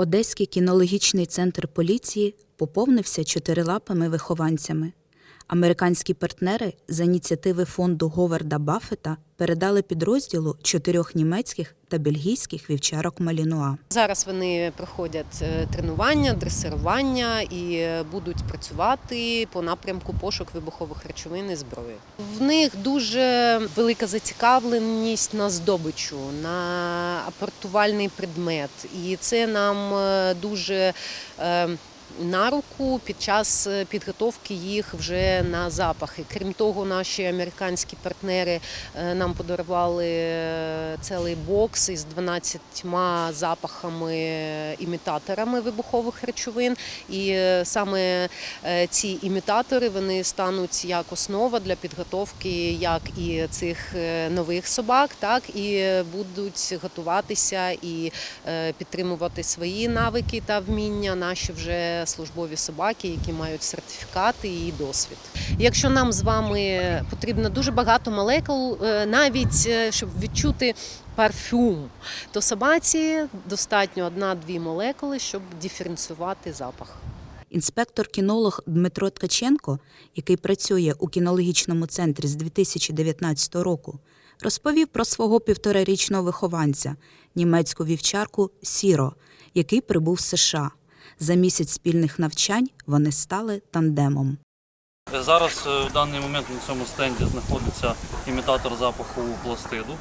Одеський кінологічний центр поліції поповнився чотирилапими вихованцями. Американські партнери за ініціативи фонду Говарда Баффета передали підрозділу чотирьох німецьких та бельгійських вівчарок Малінуа. Зараз вони проходять е, тренування, дресирування і е, будуть працювати по напрямку пошук вибухових речовин і зброї. В них дуже велика зацікавленість на здобичу, на апортувальний предмет, і це нам е, дуже на руку під час е, підготовки їх вже на запахи. Крім того, наші американські партнери е, нам подарували е, цілий бокс із 12 запахами е, імітаторами вибухових речовин. І саме ці імітатори вони стануть як основа для підготовки як і цих нових собак, так і будуть готуватися і підтримувати свої навики та вміння наші вже службові собаки, які мають сертифікати і досвід. Якщо нам з вами потрібно дуже багато молекул, е, навіть е, щоб відчути парфюм, то собаці достатньо одна-дві молекули, щоб диференціювати запах. Інспектор-кінолог Дмитро Ткаченко, який працює у кінологічному центрі з 2019 року, розповів про свого півторарічного вихованця, німецьку вівчарку Сіро, який прибув з США. За місяць спільних навчань вони стали тандемом. Зараз е, в даний момент на цьому стенді знаходиться імітатор запаху пластиду.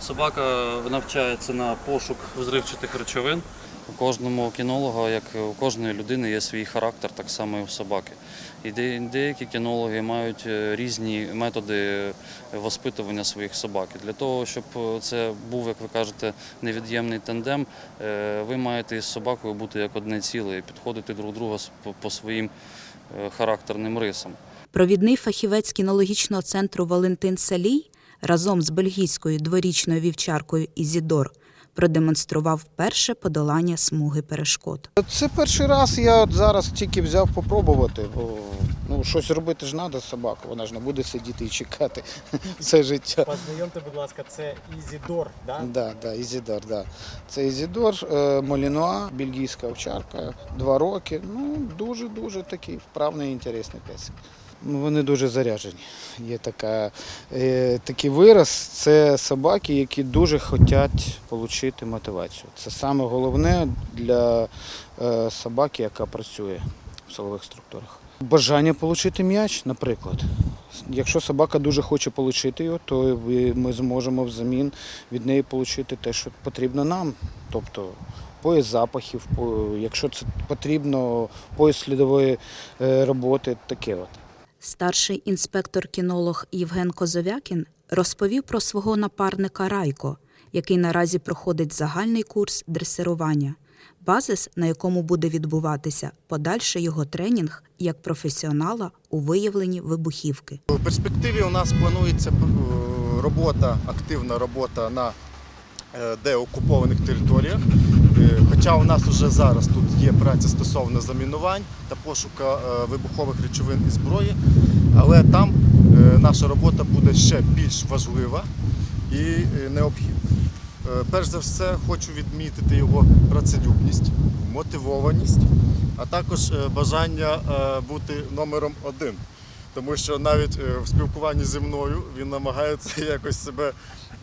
Собака навчається на пошук взривчатих речовин. У кожному кінолога, як у кожної людини, є свій характер, так само і у собаки. І деякі кінологи мають е, різні методи воспитування своїх собак. Для того, щоб е, це був, як ви кажете, невід'ємний тандем, е, ви маєте із собакою бути як одне ціле і підходити друг друга по- своїм характерним рисам. Провідний фахівець кінологічного центру Валентин Салій разом з бельгійською дворічною вівчаркою Ізідор продемонстрував перше подолання смуги перешкод. Це перший раз я от зараз тільки взяв попробувати, бо ну, щось робити ж треба з собакою, вона ж не буде сидіти і чекати все життя. Познайомте, будь ласка, це Ізідор, да? Да, да, Ізідор, да. Це Ізідор, е, Молінуа, бельгійська овчарка, два роки. Ну, дуже-дуже такий вправний і інтересний песик. Ну, Вони дуже заряджені. Є така, е, такий вираз, це собаки, які дуже хочуть отримати мотивацію. Це саме головне для е, собаки, яка працює в силових структурах. Бажання отримати м'яч, наприклад. Якщо собака дуже хоче отримати його, то ми зможемо взамін від неї отримати те, що потрібно нам. Тобто пояс запахів, якщо це потрібно, пояс слідової е, роботи, таке от. Старший інспектор-кінолог Євген Козовякін розповів про свого напарника Райко, який наразі проходить загальний курс дресирування, базис, на якому буде відбуватися подальший його тренінг як професіонала у виявленні вибухівки. У перспективі у нас планується е, робота, активна робота на е, деокупованих територіях. Е, Хоча у нас вже зараз тут є праця стосовно замінувань та пошука е, вибухових речовин і зброї, але там наша робота буде ще більш важлива і необхідна. Перш за все, хочу відмітити його працелюбність, мотивованість, а також бажання бути номером один. Тому що навіть е, в спілкуванні зі мною він намагається якось себе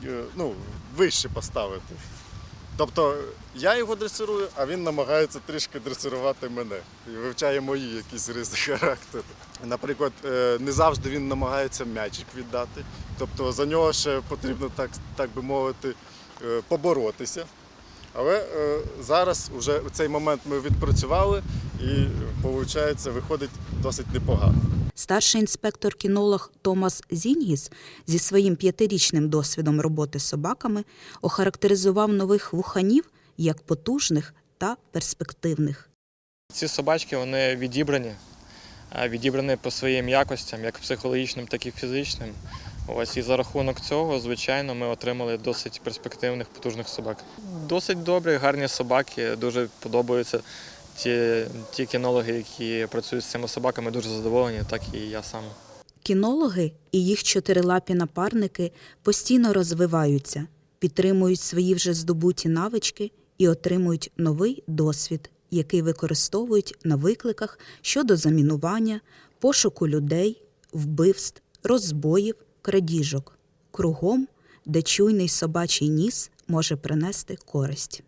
е, ну, вище поставити. Тобто я його дресирую, а він намагається трішки дресирувати мене і вивчає мої якісь риси характеру. Наприклад, е, не завжди він намагається м'ячик віддати. Тобто за нього ще потрібно, так, так би мовити, поборотися. Але зараз вже цей момент ми відпрацювали і виходить, виходить досить непогано. Старший інспектор-кінолог Томас Зінгіс зі своїм п'ятирічним досвідом роботи з собаками охарактеризував нових вуханів як потужних та перспективних. Ці собачки вони відібрані, а відібрані по своїм якостям, як психологічним, так і фізичним. Ось і за рахунок цього, звичайно, ми отримали досить перспективних, потужних собак. Досить добрі, гарні собаки. Дуже подобаються ті, ті кінологи, які працюють з цими собаками, дуже задоволені, так і я сам. Кінологи і їх чотирилапі напарники постійно розвиваються, підтримують свої вже здобуті навички і отримують новий досвід, який використовують на викликах щодо замінування, пошуку людей, вбивств, розбоїв, крадіжок кругом, де чуйний собачий ніс може принести користь.